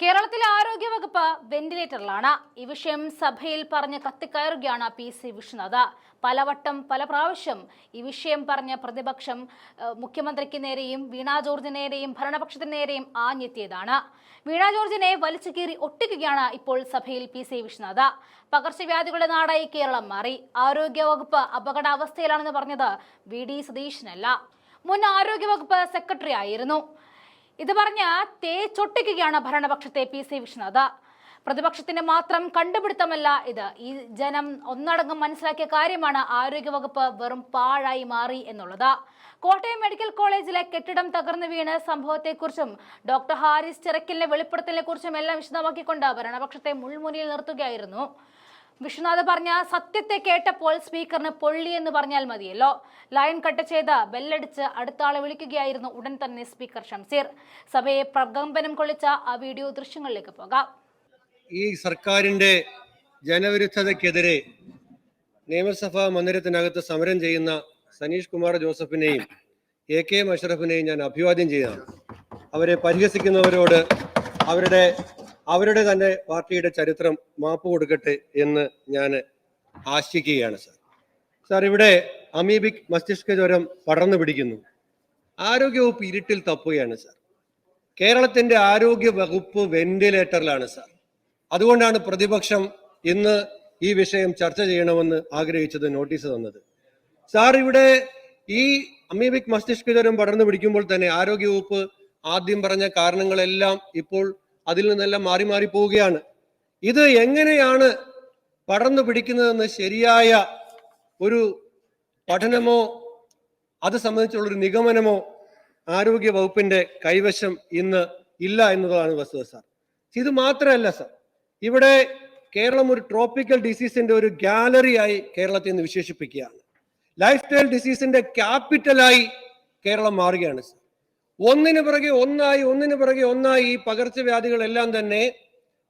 കേരളത്തിലെ ആരോഗ്യവകുപ്പ് വെന്റിലേറ്ററിലാണ് ഈ വിഷയം സഭയിൽ പറഞ്ഞ് കത്തിക്കയറുകയാണ് പി സി വിഷ്ണുനാഥ പലവട്ടം പല പ്രാവശ്യം ഈ വിഷയം പറഞ്ഞ പ്രതിപക്ഷം മുഖ്യമന്ത്രിക്ക് നേരെയും വീണ ജോർജിന് നേരെയും ഭരണപക്ഷത്തിന് നേരെയും ആഞ്ഞെത്തിയതാണ്. വീണ ജോർജിനെ വലിച്ചു കീറി ഒട്ടിക്കുകയാണ് ഇപ്പോൾ സഭയിൽ പി സി വിഷ്ണുനാഥ പകർച്ചവ്യാധികളുടെ നാടായി കേരളം മാറി. ആരോഗ്യവകുപ്പ് അപകടാവസ്ഥയിലാണെന്ന് പറഞ്ഞത് വി ഡി സതീശനല്ല. മുൻ ആരോഗ്യവകുപ്പ് സെക്രട്ടറി ആയിരുന്നു ഇത് പറഞ്ഞ് തേച്ചൊട്ടിക്കുകയാണ് ഭരണപക്ഷത്തെ പി സി വിശ്വനാഥ് പ്രതിപക്ഷത്തിന്റെ മാത്രം കണ്ടുപിടുത്തമല്ല ഇത്. ഈ ജനം ഒന്നടങ്കം മനസ്സിലാക്കിയ കാര്യമാണ് ആരോഗ്യവകുപ്പ് വെറും പാഴായി മാറി എന്നുള്ളത്. കോട്ടയം മെഡിക്കൽ കോളേജിലെ കെട്ടിടം തകർന്നു വീണ് സംഭവത്തെക്കുറിച്ചും ഡോക്ടർ ഹാരിസ് ചിറക്കലിന്റെ വെളിപ്പെടുത്തലിനെ കുറിച്ചും എല്ലാം വിശദമാക്കിക്കൊണ്ട് ഭരണപക്ഷത്തെ മുൾമുനയിൽ നിർത്തുകയായിരുന്നു. വിശ്വനാഥ് പറഞ്ഞ സത്യത്തെ കേട്ടപ്പോൾ സ്പീക്കറിന് പൊള്ളി എന്ന് പറഞ്ഞാൽ മതിയല്ലോ. ലൈൻ കട്ട് ചെയ്ത് ബെല്ലടിച്ച് അടുത്ത ആളെ വിളിക്കുകയായിരുന്നു ഉടൻ തന്നെ സ്പീക്കർ ഷംസീർ. സഭയെ പ്രകമ്പനം കൊള്ളിച്ച ആ വീഡിയോ ദൃശ്യങ്ങളിലേക്ക് പോകാം. ഈ സർക്കാരിന്റെ ജനവിരുദ്ധതയ്ക്കെതിരെ നിയമസഭാ മന്ദിരത്തിനകത്ത് സമരം ചെയ്യുന്ന സനീഷ് കുമാർ ജോസഫിനെയും എ കെ എം ഞാൻ അഭിവാദ്യം ചെയ്യുകയാണ്. അവരെ പരിഹസിക്കുന്നവരോട് അവരുടെ അവരുടെ തന്നെ പാർട്ടിയുടെ ചരിത്രം മാപ്പ് കൊടുക്കട്ടെ എന്ന് ഞാൻ ആശിക്കുകയാണ് സാർ സാർ ഇവിടെ അമീബിക് മസ്തിഷ്ക ജ്വരം പടർന്നു പിടിക്കുന്നു. ആരോഗ്യവകുപ്പ് ഇരുട്ടിൽ തപ്പുകയാണ് സാർ കേരളത്തിന്റെ ആരോഗ്യ വകുപ്പ് വെന്റിലേറ്ററിലാണ് സാർ അതുകൊണ്ടാണ് പ്രതിപക്ഷം ഇന്ന് ഈ വിഷയം ചർച്ച ചെയ്യണമെന്ന് ആഗ്രഹിച്ചത് നോട്ടീസ് തന്നത്. സാർ ഇവിടെ ഈ അമീബിക് മസ്തിഷ്ക ജ്വരം പടർന്നു പിടിക്കുമ്പോൾ തന്നെ ആരോഗ്യവകുപ്പ് ആദ്യം പറഞ്ഞ കാരണങ്ങളെല്ലാം ഇപ്പോൾ അതിൽ നിന്നെല്ലാം മാറി മാറി പോവുകയാണ്. ഇത് എങ്ങനെയാണ് പടർന്നു പിടിക്കുന്നതെന്ന് ശരിയായ ഒരു പഠനമോ അത് സംബന്ധിച്ചുള്ളൊരു നിഗമനമോ ആരോഗ്യ വകുപ്പിന്റെ കൈവശം ഇന്ന് ഇല്ല എന്നതാണ് വസ്തുത സാർ. ഇത് മാത്രമല്ല സാർ ഇവിടെ കേരളം ഒരു ട്രോപ്പിക്കൽ ഡിസീസിന്റെ ഒരു ഗാലറിയായി കേരളത്തെ ഇന്ന് വിശേഷിപ്പിക്കുകയാണ്. ലൈഫ് സ്റ്റൈൽ ഡിസീസിന്റെ ക്യാപിറ്റലായി കേരളം മാറുകയാണ് സാർ. ഒന്നിനു പിറകെ ഒന്നായി ഒന്നിനു പിറകെ ഒന്നായി ഈ പകർച്ചവ്യാധികളെല്ലാം തന്നെ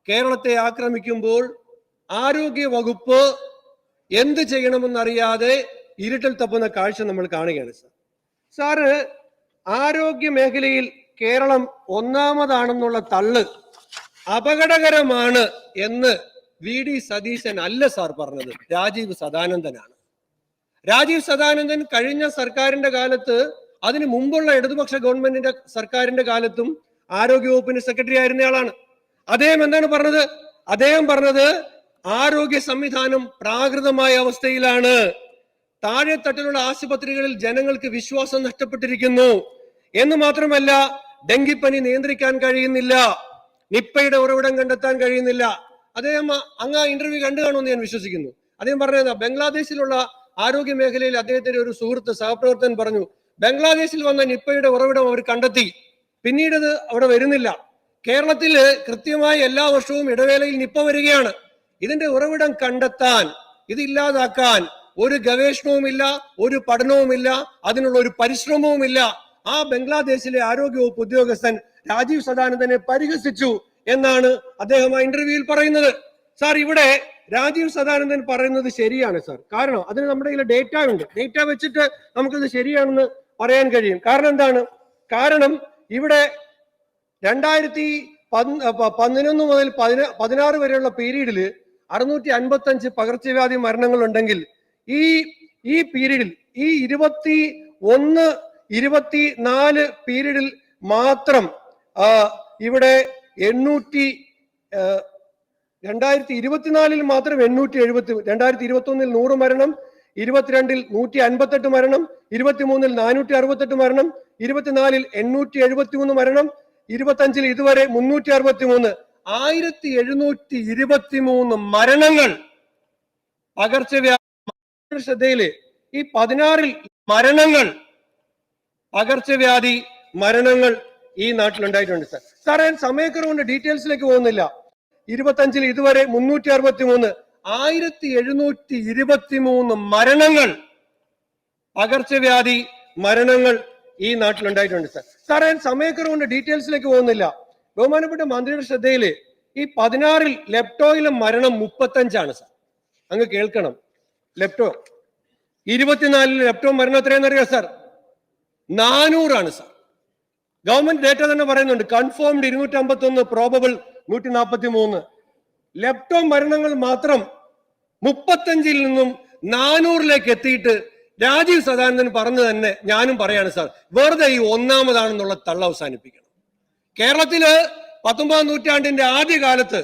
കേരളത്തെ ആക്രമിക്കുമ്പോൾ ആരോഗ്യ വകുപ്പ് എന്ത് ചെയ്യണമെന്നറിയാതെ ഇരുട്ടിൽ തപ്പുന്ന കാഴ്ച നമ്മൾ കാണുകയാണ് സാർ. സാറ് ആരോഗ്യ മേഖലയിൽ കേരളം ഒന്നാമതാണെന്നുള്ള തള്ള് അപകടകരമാണ് എന്ന് വി ഡി സതീശൻ അല്ല സാർ പറഞ്ഞത്. രാജീവ് സദാനന്ദനാണ്. രാജീവ് സദാനന്ദൻ കഴിഞ്ഞ സർക്കാരിന്റെ കാലത്ത് അതിന് മുമ്പുള്ള ഇടതുപക്ഷ ഗവൺമെന്റിന്റെ സർക്കാരിന്റെ കാലത്തും ആരോഗ്യവകുപ്പിന്റെ സെക്രട്ടറി ആയിരുന്നയാളാണ് അദ്ദേഹം എന്താണ് പറഞ്ഞത്? അദ്ദേഹം പറഞ്ഞത് ആരോഗ്യ സംവിധാനം പ്രാകൃതമായ അവസ്ഥയിലാണ്. താഴെത്തട്ടിലുള്ള ആശുപത്രികളിൽ ജനങ്ങൾക്ക് വിശ്വാസം നഷ്ടപ്പെട്ടിരിക്കുന്നു. എന്ന് മാത്രമല്ല ഡെങ്കിപ്പനി നിയന്ത്രിക്കാൻ കഴിയുന്നില്ല. നിപ്പയുടെ ഉറവിടം കണ്ടെത്താൻ കഴിയുന്നില്ല. അദ്ദേഹം അങ്ങ് ഇന്റർവ്യൂ കണ്ടു കാണുമെന്ന് ഞാൻ വിശ്വസിക്കുന്നു. അദ്ദേഹം പറഞ്ഞത് ബംഗ്ലാദേശിലുള്ള ആരോഗ്യ മേഖലയിൽ അദ്ദേഹത്തിന്റെ ഒരു സുഹൃത്ത് സഹപ്രവർത്തകൻ പറഞ്ഞു ബംഗ്ലാദേശിൽ വന്ന നിപ്പയുടെ ഉറവിടം അവർ കണ്ടെത്തി. പിന്നീട് അത് അവിടെ വരുന്നില്ല. കേരളത്തിൽ കൃത്യമായി എല്ലാ വർഷവും ഇടവേളയിൽ നിപ്പ വരികയാണ്. ഇതിന്റെ ഉറവിടം കണ്ടെത്താൻ ഇതില്ലാതാക്കാൻ ഒരു ഗവേഷണവുമില്ല ഒരു പഠനവുമില്ല അതിനുള്ള ഒരു പരിശ്രമവുമില്ല. ആ ബംഗ്ലാദേശിലെ ആരോഗ്യവകുപ്പ് ഉദ്യോഗസ്ഥൻ രാജീവ് സദാനന്ദനെ പരിഹസിച്ചു എന്നാണ് അദ്ദേഹം ആ ഇന്റർവ്യൂവിൽ പറയുന്നത്. സാർ ഇവിടെ രാജീവ് സദാനന്ദൻ പറയുന്നത് ശരിയാണ് സാർ കാരണം അതിന് നമ്മുടെ കയ്യിൽ ഡേറ്റ ഉണ്ട്. ഡേറ്റ വെച്ചിട്ട് നമുക്കത് ശരിയാണെന്ന് പറയാൻ കഴിയും. കാരണം എന്താണ്? കാരണം ഇവിടെ രണ്ടായിരത്തി പതിനൊന്ന് മുതൽ പതിന പതിനാറ് വരെയുള്ള പീരീഡിൽ അറുന്നൂറ്റി അൻപത്തി അഞ്ച് പകർച്ചവ്യാധി മരണങ്ങൾ ഉണ്ടെങ്കിൽ ഈ ഈ പീരീഡിൽ ഈ ഇരുപത്തി ഒന്ന് ഇരുപത്തി നാല് പീരീഡിൽ മാത്രം ഇവിടെ എണ്ണൂറ്റി രണ്ടായിരത്തി ഇരുപത്തിനാലിൽ മാത്രം എണ്ണൂറ്റി എഴുപത്തി രണ്ടായിരത്തി ഇരുപത്തി ഒന്നിൽ നൂറ് മരണം ഇരുപത്തിരണ്ടിൽ നൂറ്റി അൻപത്തെട്ട് മരണം ഇരുപത്തിമൂന്നിൽ നാനൂറ്റി അറുപത്തെട്ട് മരണം ഇരുപത്തിനാലിൽ എണ്ണൂറ്റി എഴുപത്തി മൂന്ന് മരണം ഇരുപത്തഞ്ചിൽ ഇതുവരെ മുന്നൂറ്റി അറുപത്തി മൂന്ന് ആയിരത്തി എഴുന്നൂറ്റി ഇരുപത്തി മൂന്ന് മരണങ്ങൾ പകർച്ചവ്യാധി ശ്രദ്ധയിൽ. ഈ പതിനാറിൽ മരണങ്ങൾ പകർച്ചവ്യാധി മരണങ്ങൾ ഈ നാട്ടിലുണ്ടായിട്ടുണ്ട് സാർ. ഞാൻ സമയക്കുറവുണ്ട് ഡീറ്റെയിൽസിലേക്ക് പോകുന്നില്ല. ഇരുപത്തഞ്ചിൽ ഇതുവരെ മുന്നൂറ്റി അറുപത്തി മൂന്ന് ആയിരത്തി എഴുന്നൂറ്റി ഇരുപത്തി മൂന്ന് മരണങ്ങൾ പകർച്ചവ്യാധി മരണങ്ങൾ ഈ നാട്ടിലുണ്ടായിട്ടുണ്ട് സാർ. സാർ ഞാൻ സമയക്കുറവുണ്ട് ഡീറ്റെയിൽസിലേക്ക് പോകുന്നില്ല. ബഹുമാനപ്പെട്ട മന്ത്രിയുടെ ശ്രദ്ധയിൽ ഈ പതിനാറിൽ ലെപ്റ്റോയിലെ മരണം മുപ്പത്തഞ്ചാണ് സാർ. അങ്ങ് കേൾക്കണം. ലെപ്റ്റോ ഇരുപത്തിനാലിൽ ലെപ്റ്റോ മരണം എത്രയാണെന്നറിയോ സാർ? നാനൂറാണ് സാർ. ഗവൺമെന്റ് ഡേറ്റ തന്നെ പറയുന്നുണ്ട്. കൺഫേംഡ് ഇരുന്നൂറ്റി അമ്പത്തി ഒന്ന് പ്രോബബിൾ നൂറ്റി നാൽപ്പത്തി മൂന്ന് ലെപ്റ്റോ മരണങ്ങൾ മാത്രം മുപ്പത്തഞ്ചിൽ നിന്നും നാനൂറിലേക്ക് എത്തിയിട്ട് രാജീവ് സദാനന്ദൻ പറഞ്ഞു തന്നെ ഞാനും പറയാണ് സാർ വെറുതെ ഈ ഒന്നാമതാണെന്നുള്ള തള്ള അവസാനിപ്പിക്കണം. കേരളത്തിൽ പത്തൊമ്പതാം നൂറ്റാണ്ടിന്റെ ആദ്യ കാലത്ത്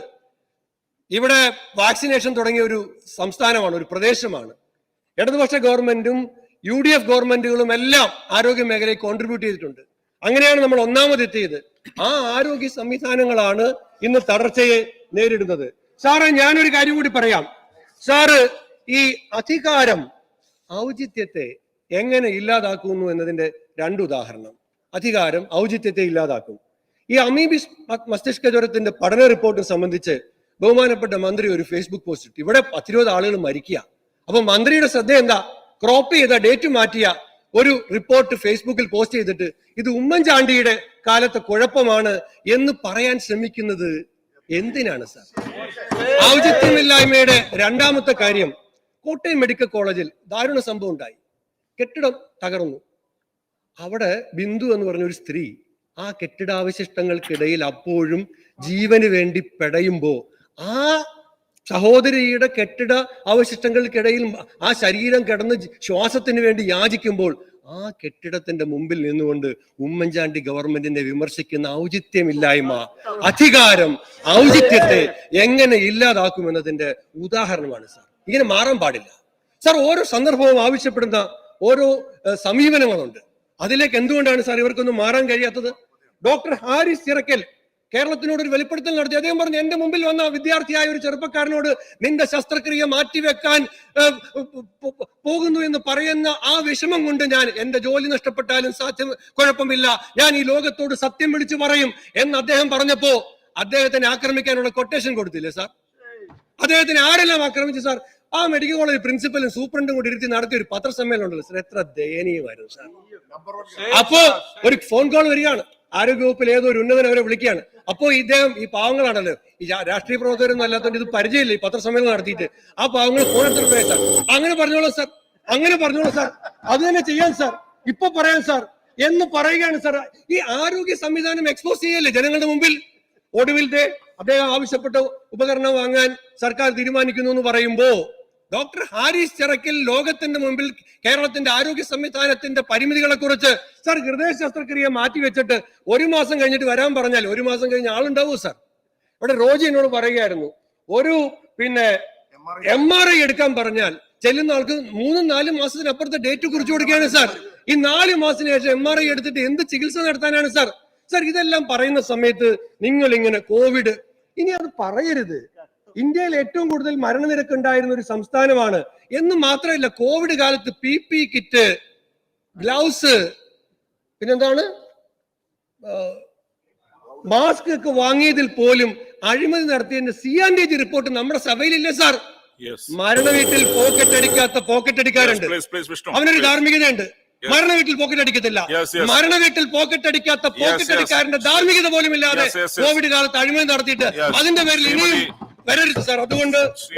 ഇവിടെ വാക്സിനേഷൻ തുടങ്ങിയ ഒരു സംസ്ഥാനമാണ് ഒരു പ്രദേശമാണ്. ഇടതുപക്ഷ ഗവൺമെന്റും യു ഡി എഫ് ഗവൺമെന്റുകളും എല്ലാം ആരോഗ്യ മേഖലയിൽ കോൺട്രിബ്യൂട്ട് ചെയ്തിട്ടുണ്ട്. അങ്ങനെയാണ് നമ്മൾ ഒന്നാമത് ഒന്നാമതെത്തിയത് ആ ആരോഗ്യ സംവിധാനങ്ങളാണ് ഇന്ന് തടർച്ചയെ നേരിടുന്നത്. സാറേ ഞാനൊരു കാര്യം കൂടി പറയാം. സാറ് ഈ അധികാരം ഔചിത്യത്തെ എങ്ങനെ ഇല്ലാതാക്കുന്നു എന്നതിന്റെ രണ്ട് ഉദാഹരണം. അധികാരം ഔചിത്യത്തെ ഇല്ലാതാക്കും. ഈ അമീബിസ് മസ്തിഷ്ക ജ്വരത്തിന്റെ പഠന റിപ്പോർട്ട് സംബന്ധിച്ച് ബഹുമാനപ്പെട്ട മന്ത്രി ഒരു ഫേസ്ബുക്ക് പോസ്റ്റ് ഇട്ടു. ഇവിടെ പത്തിരുപത് ആളുകൾ മരിക്കുക. അപ്പൊ മന്ത്രിയുടെ ശ്രദ്ധ എന്താ? ക്രോപ്പ് ചെയ്ത ഡേറ്റ് മാറ്റിയ ഒരു റിപ്പോർട്ട് ഫേസ്ബുക്കിൽ പോസ്റ്റ് ചെയ്തിട്ട് ഇത് ഉമ്മൻചാണ്ടിയുടെ കാലത്തെ കുഴപ്പമാണ് എന്ന് പറയാൻ ശ്രമിക്കുന്നത് എന്തിനാണ് സാർ? ഔചിത്യമില്ലായ്മയുടെ രണ്ടാമത്തെ കാര്യം കോട്ടയം മെഡിക്കൽ കോളേജിൽ ദാരുണ സംഭവം ഉണ്ടായി. കെട്ടിടം തകർന്നു. അവിടെ ബിന്ദു എന്ന് പറഞ്ഞ ഒരു സ്ത്രീ ആ കെട്ടിടാവശിഷ്ടങ്ങൾക്കിടയിൽ അപ്പോഴും ജീവന് വേണ്ടി പെടയുമ്പോ ആ സഹോദരിയുടെ കെട്ടിട അവശിഷ്ടങ്ങൾക്കിടയിൽ ആ ശരീരം കിടന്ന് ശ്വാസത്തിന് വേണ്ടി യാചിക്കുമ്പോൾ ആ കെട്ടിടത്തിന്റെ മുമ്പിൽ നിന്നുകൊണ്ട് ഉമ്മൻചാണ്ടി ഗവൺമെന്റിനെ വിമർശിക്കുന്ന ഔചിത്യമില്ലായ്മ അധികാരം ഔചിത്യത്തെ എങ്ങനെ ഇല്ലാതാക്കുമെന്നതിന്റെ ഉദാഹരണമാണ് സാർ. ഇങ്ങനെ മാറാൻ പാടില്ല. സാർ ഓരോ സന്ദർഭവും ആവശ്യപ്പെടുന്ന ഓരോ സമീപനങ്ങളുണ്ട്. അതിലേക്ക് എന്തുകൊണ്ടാണ് സാർ ഇവർക്കൊന്നും മാറാൻ കഴിയാത്തത്? ഡോക്ടർ ഹാരിസ് ചിറക്കൽ കേരളത്തിനോട് ഒരു വെളിപ്പെടുത്തൽ നടത്തി. അദ്ദേഹം പറഞ്ഞു എന്റെ മുമ്പിൽ വന്ന വിദ്യാർത്ഥിയായ ഒരു ചെറുപ്പക്കാരനോട് നിന്റെ ശസ്ത്രക്രിയ മാറ്റിവെക്കാൻ പോകുന്നു എന്ന് പറയുന്ന ആ വിഷമം കൊണ്ട് ഞാൻ എന്റെ ജോലി നഷ്ടപ്പെട്ടാലും സാധ്യം കുഴപ്പമില്ല. ഞാൻ ഈ ലോകത്തോട് സത്യം വിളിച്ചു പറയും എന്ന് അദ്ദേഹം പറഞ്ഞപ്പോ അദ്ദേഹത്തിന് ആക്രമിക്കാനുള്ള കൊട്ടേഷൻ കൊടുത്തില്ലേ സാർ? അദ്ദേഹത്തിന് ആരെല്ലാം ആക്രമിച്ചു സാർ? ആ മെഡിക്കൽ കോളേജ് പ്രിൻസിപ്പലും സൂപ്രണ്ടും കൂടി ഇരുത്തി നടത്തിയ ഒരു പത്രസമ്മേളനം ഉണ്ടല്ലോ സാർ. എത്ര ദയനീയമായിരുന്നു സാർ. അപ്പോ ഒരു ഫോൺ കോൾ വരികയാണ്. ആരോഗ്യവകുപ്പിൽ ഏതോ ഒരു ഉന്നതൻ അവരെ വിളിക്കുകയാണ്. അപ്പോ ഇദ്ദേഹം ഈ പാവങ്ങളാണല്ലോ. ഈ രാഷ്ട്രീയ പ്രവർത്തകരൊന്നും അല്ലാത്തതുകൊണ്ട് ഇത് പരിചയമില്ല. ഈ പത്രസമ്മേളനം നടത്തിയിട്ട്. ആ പാവങ്ങൾ ഫോൺ എടുത്തിട്ട് അങ്ങനെ പറഞ്ഞോളൂ സാർ അങ്ങനെ പറഞ്ഞോളൂ സാർ അത് തന്നെ ചെയ്യാൻ സാർ ഇപ്പൊ പറയാൻ സാർ എന്ന് പറയുകയാണ് സാർ ഈ ആരോഗ്യ സംവിധാനം എക്സ്പോസ് ചെയ്യല്ലേ ജനങ്ങളുടെ മുമ്പിൽ? ഒടുവിൽ അദ്ദേഹം ആവശ്യപ്പെട്ട ഉപകരണം വാങ്ങാൻ സർക്കാർ തീരുമാനിക്കുന്നു എന്ന് പറയുമ്പോ ഡോക്ടർ ഹാരിസ് ചിറക്കിൽ ലോകത്തിന്റെ മുമ്പിൽ കേരളത്തിന്റെ ആരോഗ്യ സംവിധാനത്തിന്റെ പരിമിതികളെ കുറിച്ച് സാർ ഹൃദയ ശസ്ത്രക്രിയ മാറ്റിവെച്ചിട്ട് ഒരു മാസം കഴിഞ്ഞിട്ട് വരാൻ പറഞ്ഞാൽ ഒരു മാസം കഴിഞ്ഞ ആളുണ്ടാവൂ സാർ? ഇവിടെ റോജി എന്നോട് പറയുകയായിരുന്നു. ഒരു പിന്നെ എം ആർ ഐ എടുക്കാൻ പറഞ്ഞാൽ ചെല്ലുന്ന ആൾക്ക് മൂന്നും നാലും മാസത്തിനപ്പുറത്തെ ഡേറ്റ് കുറിച്ചു കൊടുക്കുകയാണ് സാർ. ഈ നാല് മാസത്തിന് ശേഷം എം ആർ ഐ എടുത്തിട്ട് എന്ത് ചികിത്സ നടത്താനാണ് സാർ? സാർ ഇതെല്ലാം പറയുന്ന സമയത്ത് നിങ്ങൾ ഇങ്ങനെ കോവിഡ് ഇനി അത് പറയരുത്. ഇന്ത്യയിൽ ഏറ്റവും കൂടുതൽ മരണനിരക്ക് ഉണ്ടായിരുന്ന ഒരു സംസ്ഥാനമാണ് എന്ന് മാത്രമല്ല കോവിഡ് കാലത്ത് പി പി കിറ്റ് ഗ്ലൗസ് പിന്നെന്താണ് മാസ്ക് ഒക്കെ വാങ്ങിയതിൽ പോലും അഴിമതി നടത്തിയതിന്റെ സി ആൻഡ് ജി റിപ്പോർട്ട് നമ്മുടെ സഭയിലില്ലേ സാർ. മരണ വീട്ടിൽ പോക്കറ്റ് അടിക്കാത്ത പോക്കറ്റ് അടിക്കാറുണ്ട്. അവനൊരു. ധാർമ്മികതയുണ്ട് മരണ വീട്ടിൽ പോക്കറ്റ് അടിക്കത്തില്ല. മരണ വീട്ടിൽ പോക്കറ്റ് അടിക്കാത്ത പോക്കറ്റ്. അടിക്കാരന്റെ ധാർമ്മികത പോലും ഇല്ലാതെ. കോവിഡ് കാലത്ത് അഴിമതി നടത്തിയിട്ട് അതിന്റെ പേരിൽ ഇനിയും വരരുത് സാർ. അതുകൊണ്ട്